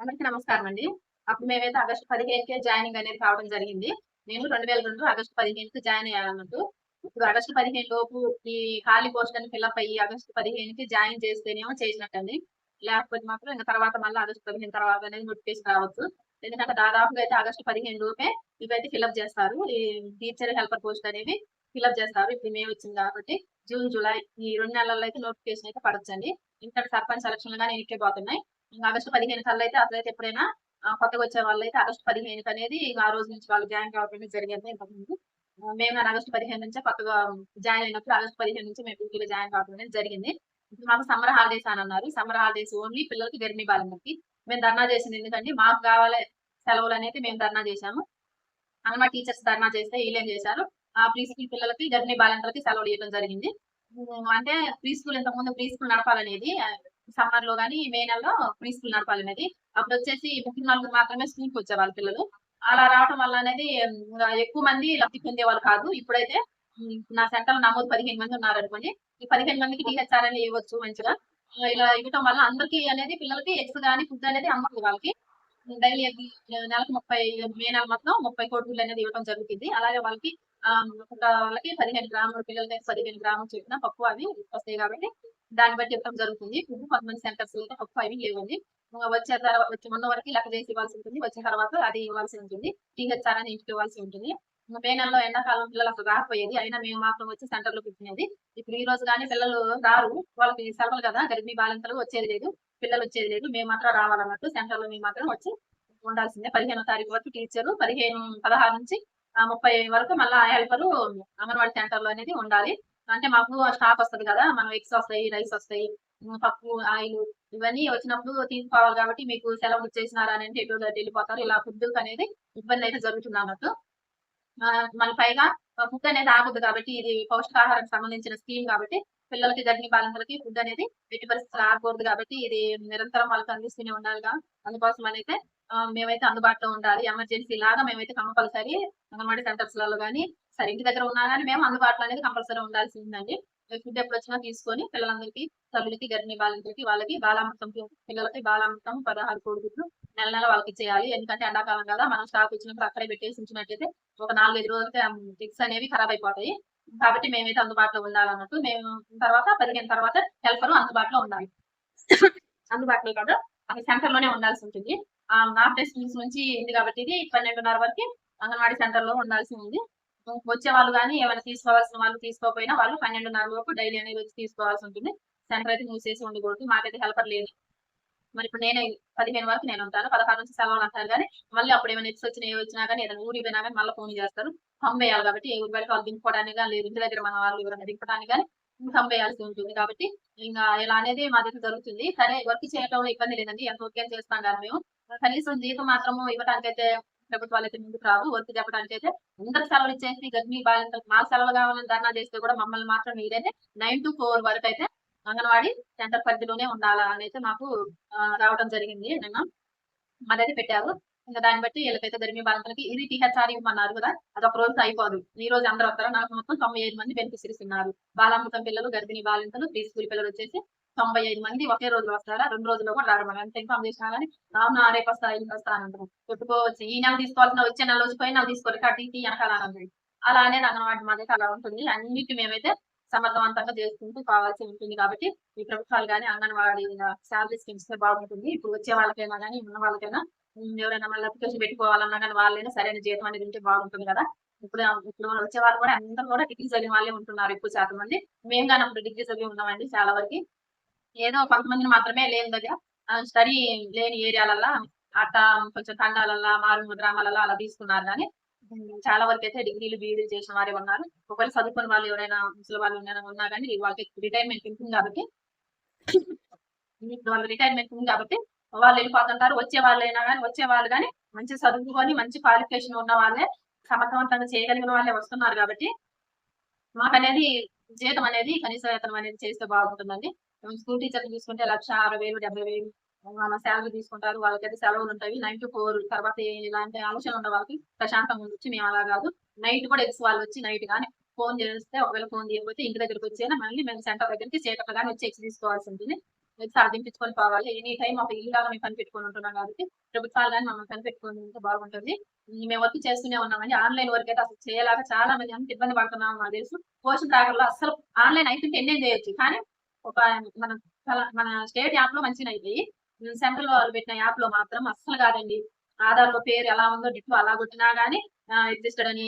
అందరికీ నమస్కారం అండి. అప్పుడు మేమైతే ఆగస్టు పదిహేనుకే జాయినింగ్ అనేది కావడం జరిగింది. నేను రెండు వేల రెండు ఆగస్టు పదిహేనుకి జాయిన్ అయ్యాలన్నట్టు ఇప్పుడు ఆగస్టు పదిహేను లోపు ఈ ఖాళీ పోస్ట్ అని ఫిల్అప్ అయ్యి ఆగస్టు పదిహేనుకి జాయిన్ చేస్తేనేమో చేసినట్టండి. లేకపోతే మాత్రం ఇంకా తర్వాత మళ్ళీ ఆగస్టు పదిహేను తర్వాత అనేది నోటిఫికేషన్ రావచ్చు. ఎందుకంటే దాదాపుగా అయితే ఆగస్టు పదిహేను లోపే ఇవైతే ఫిల్అప్ చేస్తారు. ఈ టీచర్ హెల్పర్ పోస్ట్ అనేవి ఫిల్అప్ చేస్తారు. ఇప్పుడు మే వచ్చింది కాబట్టి జూన్ జూలై ఈ రెండు నెలల్లో అయితే నోటిఫికేషన్ అయితే పడొచ్చండి. ఇంకా సర్పంచ్ సెలక్షన్ కానీ ఇంకే పోతున్నాయి. ఇంకా ఆగస్టు పదిహేను కల్లా అయితే అసలైతే ఎప్పుడైనా కొత్తగా వచ్చే వాళ్ళు అయితే ఆగస్టు పదిహేను అనేది ఆ రోజు నుంచి వాళ్ళు జాయిన్ కావడం జరిగింది ఇంతకుముందు. మేము ఆగస్టు పదిహేను నుంచే కొత్తగా జాయిన్ అయినప్పుడు ఆగస్టు పదిహేను నుంచి మేము డ్యూటీలో జాయిన్ కావడం అనేది జరిగింది. ఇప్పుడు మాకు సమ్మర్ హాలిడేస్ అని అన్నారు. సమ్మర్ హాలిడేస్ ఓన్లీ పిల్లలకి గర్మీ బాలకి మేము ధర్నా చేసింది ఎందుకంటే మాకు కావాలి సెలవులు అనేది మేము ధర్నా చేశాము. అంగన్వాడీ టీచర్స్ ధర్నా చేస్తే వీళ్ళేం చేశారు? ఆ ప్రీ స్కూల్ పిల్లలకి గర్భిణీ బాలింతలకి సెలవులు ఇవ్వడం జరిగింది. అంటే ప్రీ స్కూల్ ఇంతకుముందు ప్రీ స్కూల్ నడపాలనేది సమ్మర్లో కానీ మే నెలలో ప్రీ స్కూల్ నడపాలనేది. అప్పుడు వచ్చేసి ముప్పై నాలుగు మాత్రమే స్కూల్కి వచ్చేవాళ్ళు పిల్లలు. అలా రావటం వల్ల అనేది ఎక్కువ మంది లబ్ధి పొందేవాళ్ళు కాదు. ఇప్పుడైతే నా సెంటర్లో నమోదు పదిహేను మంది ఉన్నారు అనుకోండి ఈ పదిహేను మందికి టీహెచ్ఆర్ అనేది ఇవ్వచ్చు మంచిగా. ఇలా ఇవ్వటం వల్ల అందరికి అనేది పిల్లలకి ఎగ్స్ కానీ ఫుడ్ అనేది అందదు వాళ్ళకి. డైలీ నెలకు ముప్పై మే నెల మొత్తం ముప్పై కోట్లు అనేది ఇవ్వడం జరుగుతుంది. అలాగే వాళ్ళకి ఒక వాళ్ళకి పదిహేను గ్రాములు పిల్లలకి పదిహేను గ్రాములు చెప్పిన పప్పు అవి వస్తాయి కాబట్టి దాన్ని బట్టి ఇవ్వడం జరుగుతుంది. ఇప్పుడు కొంతమంది సెంటర్స్ ఉంటే అయితే పప్పు అవి వచ్చే తర్వాత వచ్చే ముందు వరకు లెక్క చేసి ఇవ్వాల్సి ఉంటుంది. వచ్చిన తర్వాత అది ఇవ్వాల్సి ఉంటుంది. టీహెచ్ఆర్ అని ఇంటికి ఇవ్వాల్సి ఉంటుంది. మే నెలలో ఎండాకాలం పిల్లలు అసలు రాకపోయేది. అయినా మేము మాత్రం వచ్చి సెంటర్లో కూర్చునేది. ఇప్పుడు ఈ రోజు కానీ పిల్లలు రారు. వాళ్ళకి సెలవులు కదా. గర్భిణీ బాలింతలు వచ్చేది లేదు. పిల్లలు వచ్చేది లేదు. మేము మాత్రం రావాలన్నట్టు సెంటర్లో మేము మాత్రం వచ్చి ఉండాల్సిందే. పదిహేనో తారీఖు వరకు టీచరు పదిహేను పదహారు నుంచి ఆ, ముప్పై వరకు మళ్ళీ హెల్పరు అంగన్వాడీ సెంటర్లో అనేది ఉండాలి. అంటే మాకు స్టాక్ వస్తుంది కదా మనం ఎగ్స్ వస్తాయి రైస్ వస్తాయి పప్పు ఆయిల్ ఇవన్నీ వచ్చినప్పుడు తీసుకోవాలి కాబట్టి మీకు సెలవులు ఇచ్చేసినారా అని అంటే ఎటు వెళ్ళిపోతారు. ఇలా ఫుడ్ అనేది ఇబ్బంది అయితే జరుగుతుంది అన్నట్టు పైగా ఫుడ్ అనేది ఆగదు కాబట్టి ఇది పౌష్టికాహారానికి సంబంధించిన స్కీమ్ కాబట్టి పిల్లలకి గర్భిణీ బాలింతలకి ఫుడ్ అనేది ఎట్టి పరిస్థితులు ఆగకూడదు కాబట్టి ఇది నిరంతరం వాళ్ళకి అందిస్తూనే ఉండాలిగా. అందుకోసం అయితే మేమైతే అందుబాటులో ఉండాలి. ఎమర్జెన్సీ లాగా మేమైతే కంపల్సరీ అంగన్వాడీ సెంటర్స్లలో కానీ సరే ఇంటి దగ్గర ఉన్నా కానీ మేము అందుబాటులో అనేది కంపల్సరీ ఉండాల్సి ఉందండి ఫుడ్ ఎప్పుడు వచ్చినా తీసుకొని పిల్లలందరికీ తల్లులకి గర్భిణీ బాలింతలకి వాళ్ళకి బాలామృతం పిల్లలకి బాలామృతం పదహారు కోడిగుడ్లు నెల నెల వాళ్ళకి చేయాలి ఎందుకంటే ఎండాకాలం కదా మనం స్టాక్ వచ్చినప్పుడు అక్కడే పెట్టేసి ఉంచినట్టయితే ఒక నాలుగైదు రోజులకి ఎగ్స్ అనేవి ఖరాబ్ అయిపోతాయి. కాబట్టి మేమైతే అందుబాటులో ఉండాలన్నట్టు మేము తర్వాత పెరిగిన తర్వాత హెల్పర్ అందుబాటులో ఉండాలి. అందుబాటులో కాదు అది సెంటర్లోనే ఉండాల్సి ఉంటుంది. ఆ హాఫ్ డే స్కూల్స్ నుంచి ఉంది కాబట్టి ఇది పన్నెండున్నర వరకు అంగన్వాడీ సెంటర్లో ఉండాల్సి ఉంది వచ్చే వాళ్ళు కానీ ఏమైనా తీసుకోవాల్సిన వాళ్ళు తీసుకోకపోయినా వాళ్ళు పన్నెండున్నర వరకు డైలీ అనేది వచ్చి తీసుకోవాల్సి ఉంటుంది. సెంటర్ అయితే మూసేసి ఉండకూడదు. మాకైతే హెల్పర్ లేదు మరి ఇప్పుడు నేనే పదిహేను వరకు నేను ఉంటాను. పదహారు నుంచి సెలవులు అంటారు కానీ మళ్ళీ అప్పుడు ఏమైనా ఎక్స్ వచ్చినా ఏ వచ్చినా కానీ ఏదైనా ఊరి పోయినా కానీ మళ్ళీ ఫోన్ చేస్తారు. పంపేయాలి కాబట్టి ఏ ఊరి వాళ్ళకి వాళ్ళు దింపుకోవడానికి కానీ లేదు ఇంటి దగ్గర మన వాళ్ళు ఎవరైనా దింపడానికి కానీ పంపేయాల్సి ఉంటుంది కాబట్టి ఇంకా ఇలా అనేది మా దగ్గర జరుగుతుంది. సరే వర్క్ చేయడంలో ఇబ్బంది లేదండి. ఎంత ఓకే చేస్తాం కదా మేము. కనీసం జీతం మాత్రము ఇవ్వడానికి అయితే ప్రభుత్వాలు అయితే ముందుకు రావు. వర్క్ చెప్పడానికి అయితే అందరు సెలవులు ఇచ్చేసి గర్భిణీ బాలింతలకు మాకు సెలవు కావాలని ధర్నా చేస్తే కూడా మమ్మల్ని మాత్రం మీరైతే నైన్ టు ఫోర్ వరకు అయితే అంగన్వాడీ సెంటర్ పరిధిలోనే ఉండాలా అని అయితే మాకు రావడం జరిగింది. నిన్న మాదైతే పెట్టారు. ఇంకా దాన్ని బట్టి వీళ్ళకైతే గర్భిణీ బాలింతలకి ఇది టీహెచ్ఆర్ ఇవ్వమన్నారు కదా. అది ఒక రోజు అయిపోదు. ఈ రోజు అందరూ వస్తారు. నాకు మొత్తం తొంభై ఐదు మంది బెనిఫిషరీస్ ఉన్నారు. బాలామృతం పిల్లలు గర్భిణీ బాలింతలు ప్రీ స్కూల్ పిల్లలు వచ్చేసి తొంభై ఐదు మంది ఒకే రోజు వస్తారా? రెండు రోజుల్లో కూడా రారు మనం ఎంత చేసినా కానీ నా రేపు వస్తా ఇంటికి వస్తా అని అంటారు ఈ నెల తీసుకోవాల్సిన వచ్చే నెల వచ్చి పోయి నెల తీసుకోవాలి. కట్టి వెనకాల అలానే అలా అనేది అంగన్వాడి మాదైతే అలా ఉంటుంది. అన్నిటి మేమైతే సమర్థవంతంగా చేసుకుంటూ కావాల్సి ఉంటుంది కాబట్టి ఈ ప్రభుత్వాలు కానీ అంగన్వాడీ శాలరీ స్కీమ్స్ బాగుంటుంది. ఇప్పుడు వచ్చే వాళ్ళకైనా కానీ ఉన్న వాళ్ళకైనా ఎవరైనా మళ్ళీ అప్లికేషన్ పెట్టుకోవాలన్నా కానీ వాళ్ళైనా సరైన జీతం అనేది ఉంటే బాగుంటుంది కదా. ఇప్పుడు ఇప్పుడు వచ్చే వాళ్ళు కూడా అందరూ కూడా డిగ్రీ చదివిన వాళ్ళే ఉంటున్నారు ఎక్కువ శాతం మంది. మేము కానీ అప్పుడు డిగ్రీ చదివి ఉన్నామండి చాలా వరకు. ఏదో కొంతమందిని మాత్రమే లేని దగ్గర స్టడీ లేని ఏరియాలల్లో అట్టా కొంచెం తండాలల్లో మారుమూల గ్రామాలలో అలా తీసుకున్నారు కానీ చాలా వరకు అయితే డిగ్రీలు బీఈడీలు చేసిన వారే ఉన్నారు. ఒకవేళ చదువుకున్న వాళ్ళు ఎవరైనా ముసలి వాళ్ళు ఎవరైనా ఉన్నా కానీ వాళ్ళకి రిటైర్మెంట్ ఉంటుంది కాబట్టి ఇప్పుడు వాళ్ళ రిటైర్మెంట్ ఉంది కాబట్టి వాళ్ళు వెళ్ళిపోతుంటారు. వచ్చే వాళ్ళైనా కానీ వచ్చే వాళ్ళు కానీ మంచి చదువుకొని మంచి క్వాలిఫికేషన్ ఉన్న వాళ్ళే సమర్థవంతంగా చేయగలిగిన వాళ్ళే వస్తున్నారు కాబట్టి మాకు అనేది జీతం అనేది కనీస వేతనం అనేది చేస్తే బాగుంటుందండి. స్కూల్ టీచర్ తీసుకుంటే లక్ష అరవై వేలు డెబ్బై వేలు వాళ్ళ శాలరీ తీసుకుంటారు. వాళ్ళకైతే సెలవులు ఉంటాయి. నైన్ టు ఫోర్ తర్వాత ఇలాంటి ఆలోచన ఉన్న వాళ్ళకి ప్రశాంతంగా ఉండొచ్చు. మేము అలా కాదు. నైట్ కూడా ఎక్స్ వాళ్ళు వచ్చి నైట్ కానీ ఫోన్ చేస్తే ఒకవేళ ఫోన్ చేయకపోతే ఇంటి దగ్గరికి వచ్చేనా మళ్ళీ మేము సెంటర్ దగ్గరికి చీకట్లో కానీ వచ్చి ఎక్స్ తీసుకోవాల్సి ఉంటుంది. సార్ దింపించుకొని పోవాలి ఎనీ టైం ఒక ఇల్లు లాగా మేము పని ఉంటున్నాం కాబట్టి ప్రభుత్వాలు కానీ మమ్మల్ని పని ఉంటే బాగుంటుంది. మేము వర్క్ చేస్తూనే ఉన్నామండి. ఆన్లైన్ వర్క్ అయితే అసలు చేయలేక చాలా మంది అంత ఇబ్బంది పడుతున్నాం నాకు తెలుసు. పోషన్ ట్రాకర్లో అసలు ఆన్లైన్ అయితే ఎన్నేం చేయొచ్చు. కానీ ఒక మన మన స్టేట్ యాప్లో మంచిగా అయిపోయి సెంట్రల్ వాళ్ళు పెట్టిన యాప్లో మాత్రం అస్సలు కాదండి. ఆధార్లో పేరు ఎలా ఉందో డిట్టు అలా కొట్టినా గానీ ఎగ్జిస్టెడ్ అని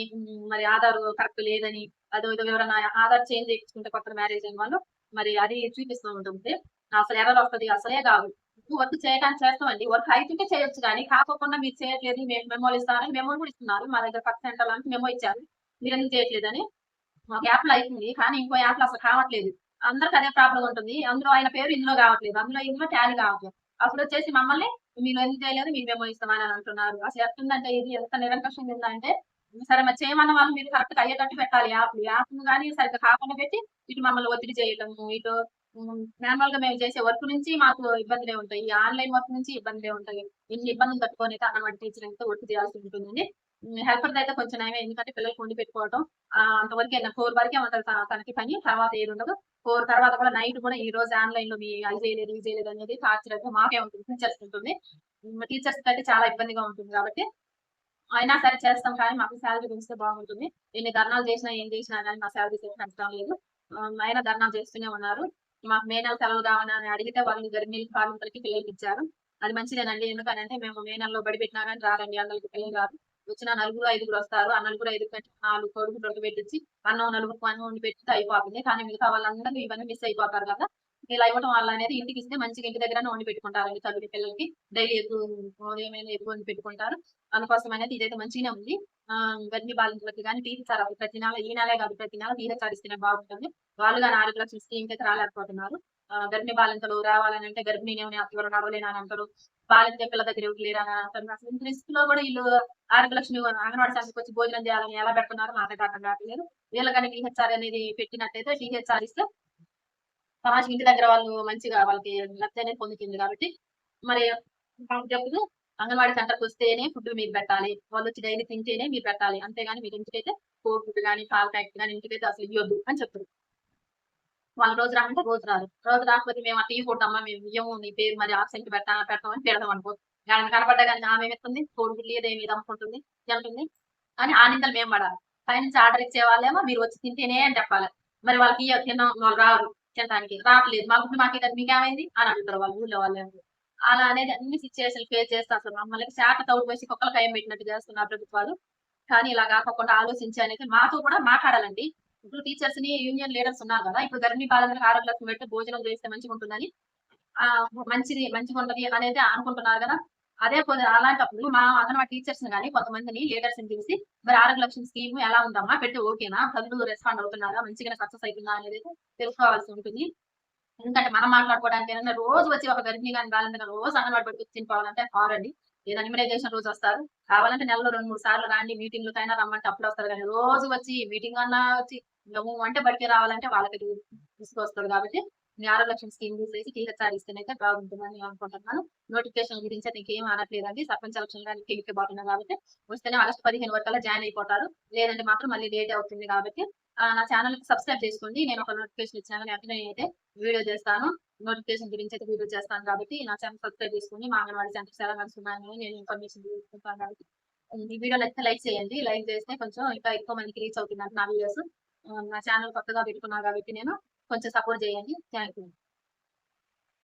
మరి ఆధార్ కరెక్ట్ లేదని అదో ఇదో ఎవరైనా ఆధార్ చేంజ్ చేయించుకుంటే కొత్త మ్యారేజ్ అయిన వాళ్ళు మరి అది చూపిస్తూ ఉంటుంది అసలు ఎర్రర్ వస్తుంది? అసలే కాదు. వర్క్ చేయడానికి చేస్తామండి. వర్క్ అయితే చేయొచ్చు కానీ కాకోకుండా మీరు చేయట్లేదు మేము మెమోలు ఇస్తారని మెమోలు కూడా ఇస్తున్నారు. మా దగ్గర పక్క సెంటర్ లాంటి మెమో ఇచ్చారు. మీరు ఎందుకు చేయట్లేదని ఒక యాప్లో అవుతుంది కానీ ఇంకో యాప్లో అసలు కావట్లేదు. అందరికి అదే ప్రాబ్లం ఉంటుంది. అందులో ఆయన పేరు ఇందులో కావట్లేదు. అందులో ఇందులో ట్యాలీ కావట్లేదు. అప్పుడు వచ్చేసి మమ్మల్ని మీరు ఎందుకు చేయలేదు మీరు మెమో ఇస్తామని అని అంటున్నారు. అసలు ఎట్టుందంటే ఇది ఎంత నిరంకషం ఉందంటే సరే మరి చేయమన్న వాళ్ళు మీరు కరెక్ట్ అయ్యేటట్టు పెట్టాలి యాప్ యాప్ కానీ సరిగ్గా కాకుండా పెట్టి ఇటు మమ్మల్ని ఒత్తిడి చేయటము ఇటు నార్మల్గా మేము చేసే వర్క్ నుంచి మాకు ఇబ్బందులే ఉంటాయి. ఆన్లైన్ వర్క్ నుంచి ఇబ్బందులే ఉంటాయి. ఎన్ని ఇబ్బందులు తట్టుకొని అయితే అన్నమాట టీచర్ అయితే వర్క్ చేయాల్సి ఉంటుందండి హెల్పర్ అయితే కొంచెం నయమే. ఎందుకంటే పిల్లలకు వండి పెట్టుకోవడం ఆ, అంతవరకే ఫోర్ వరకే ఉంటుంది తనకి పని తర్వాత ఏది ఉండదు. ఫోర్ తర్వాత కూడా నైట్ కూడా ఈ రోజు ఆన్లైన్లో మీ అది చేయలేదు ఇది చేయలేదు అనేది టార్చర్ అయితే మాకే ఉంటుంది టీచర్స్ ఉంటుంది. టీచర్స్ అయితే చాలా ఇబ్బందిగా ఉంటుంది కాబట్టి అయినా సరే చేస్తాం కానీ మాకు శాలరీ పెంచితే బాగుంటుంది. ఎన్ని ధర్నాలు చేసినా ఏం చేసినా కానీ మా శాలరీ పెంచడం లేదు. అయినా ధర్నాలు చేస్తూనే ఉన్నారు. మాకు మే నెల సెలవు కావాలని అడిగితే వాళ్ళు గర్భిణీ కార్మికులకి పిల్లలకి ఇచ్చారు. అది మంచిదేనండి. ఎందుకనంటే మేము మే నెలలో బడి పెట్టినా కానీ రారండి. అందరికి పిల్లలు రాదు వచ్చిన నలుగురు ఐదుగురు వస్తారు. ఆ నలుగురు ఐదుగురు కంటే నాలుగు కొడుకులు పెట్టించి అన్నం నలుగురు పని వండి పెట్టి అయిపోతుంది. కానీ మిగతా వాళ్ళందరూ ఇవన్నీ మిస్ అయిపోతారు కదా. ఇలా ఇవ్వటం వల్ల అనేది ఇంటికి ఇస్తే మంచిగా ఇంటి దగ్గర వండి పెట్టుకుంటారండి తల్లి పిల్లలకి. డైలీ ఎక్కువ ఏమైనా ఎక్కువ వండి పెట్టుకుంటారు. అందుకోసం అనేది ఇదైతే మంచిగానే ఉంది. ఆ గర్భిణీ బాలింతలకు కానీ టీచర్ ప్రతి నెల ఈ నెలే కాదు ప్రతి నెల టీచర్ ఇస్తేనే బాగుంటుంది. వాళ్ళు కానీ ఆరోగ్య లక్షల స్కీమ్ అయితే రాలేకపోతున్నారు. ఆ, గర్భిణీ బాలింతలు రావాలని అంటే గర్భిణీ ఎవరు నడవలేని అని అంటారు. బాలింత పిల్ల దగ్గర ఎవరు లేరా అని అంటారు. అసలు ఇంత రిస్క్లో కూడా వీళ్ళు ఆరోగ్య లక్ష్మి అంగన్వాడీ శాఖకి వచ్చి భోజనం చేయాలని ఎలా పెడుతున్నారో మాకైతే అర్థం కావట్లేదు. వీళ్ళు కానీ టీహెచ్ఆర్ అనేది పెట్టినట్టయితే టీహెచ్ఆర్ ఇస్తే సమాజం ఇంటి దగ్గర వాళ్ళు మంచిగా వాళ్ళకి లబ్ధి అనేది పొందుతుంది కాబట్టి మరి చెప్తూ అంగన్వాడీ సెంటర్కి వస్తేనే ఫుడ్ మీరు పెట్టాలి వాళ్ళు వచ్చి డైలీ తింటేనే మీరు పెట్టాలి. అంతేగాని మీరు ఇంటికైతే కోడ్ ఫుడ్ కానీ పాల ప్యాకెట్ కానీ ఇంటికైతే అసలు ఇవ్వద్దు అని చెప్తారు వాళ్ళు రోజు రాకుంటే రోజు రారు రోజు రాకపోతే మేము ఆ టీ కొట్టమ్మా మేము ఇయ్యము నీ పేరు మరి ఆబ్సెంట్ పెట్టా పెట్టమని పెడదాం అనుకో దాని కనపడ్డా కానీ ఆమె ఎత్తుంది కోడి గుడ్లు ఏదేమి అమ్ముకుంటుంది తింటుంది. అని ఆ నిందలు మేము పడాలి. పైనుంచి ఆర్డర్ ఇచ్చే వాళ్ళేమో మీరు వచ్చి తింటేనే అని చెప్పాలి. మరి వాళ్ళకి తిన్నాం వాళ్ళు రారు. తినడానికి రావట్లేదు. మా గుడ్డు మాకే కదా మీకేమైంది అని అంటారు వాళ్ళు ఊళ్ళో వాళ్ళు అలా అనేది అన్ని సిచ్యువేషన్ ఫేస్ చేస్తా అసలు మమ్మల్ని శాఖ తౌడు వేసి కుక్కల కయం పెట్టినట్టు చేస్తున్నారు ప్రభుత్వాలు. కానీ ఇలా కాకుండా ఆలోచించానికి మాతో కూడా మాట్లాడాలండి. ఇప్పుడు టీచర్స్ని యూనియన్ లీడర్స్ ఉన్నారు కదా. ఇప్పుడు గర్భిణీ బాలందరికి ఆరోగ్య పెట్టి భోజనం చేస్తే మంచిగా ఉంటుందని ఆ మంచిది మంచిగా ఉంటది అనేది అనుకుంటున్నారు కదా. అదే పోతే అలాంటప్పుడు మా అంగన్వాడీ టీచర్స్ కానీ కొంతమందిని లీడర్స్ని తీసి మరి ఆరోగ్య లక్ష్యం స్కీమ్ ఎలా ఉందమ్మా? పెట్టి ఓకేనా తల్లులు రెస్పాండ్ అవుతున్నారా? మంచిగా సక్సెస్ అవుతుందా? అనేది తెలుసుకోవాల్సి ఉంటుంది. ఎందుకంటే మనం మాట్లాడుకోవడానికి ఏంటంటే రోజు వచ్చి ఒక గర్భిణీ కానీ బాలింత రోజు అంగన్వాడీ పెట్టి తినిపోవాలంటే హారండి ఏదైనా ఇమ్యునైజేషన్ రోజు వస్తారు. కావాలంటే నెలలో రెండు మూడు సార్లు రాండి మీటింగ్ కైనా రమ్మంటే అప్పుడు వస్తారు. కానీ రోజు వచ్చి మీటింగ్ అన్నా వచ్చి అంటే బడికి రావాలంటే వాళ్ళకి తీసుకొస్తారు కాబట్టి మీ ఆరోగ్య లక్ష్యం స్కీమ్ తీసేసి టీహెచ్ఆర్ ఇస్తేనైతే బాగుంటుందని నేను అనుకుంటున్నాను. నోటిఫికేషన్ గురించి అయితే ఇంకేం అనట్లేదండి. సర్పంచ్ ఎలక్షన్ కానీ టీవీకి బాగున్నాయి కాబట్టి వస్తేనే ఆగస్టు పదిహేను వరకు జాయిన్ అయిపోతారు. లేదంటే మాత్రం మళ్ళీ లేట్ అవుతుంది కాబట్టి ఆ, నా ఛానల్కి సబ్స్క్రైబ్ చేసుకోండి. నేను ఒక నోటిఫికేషన్ ఇచ్చాను. వెంటనే అయితే వీడియో చేస్తాను. నోటిఫికేషన్ గురించి అయితే వీడియో చేస్తాను కాబట్టి నా ఛానల్ సబ్స్క్రైబ్ చేసుకుని మా అంగన్వాడీ సెంటర్స్ ఎలా నడుస్తున్నాను నేను ఇన్ఫర్మేషన్ తీసుకుంటాను కాబట్టి. ఈ వీడియో అయితే లైక్ చేయండి. లైక్ చేస్తే కొంచెం ఇంకా ఎక్కువ మందికి రీచ్ అవుతుంది నా వీడియోస్. నా ఛానల్ కొత్తగా పెట్టుకున్నా కాబట్టి నేను కొంచెం సపోర్ట్ చేయండి. Thank you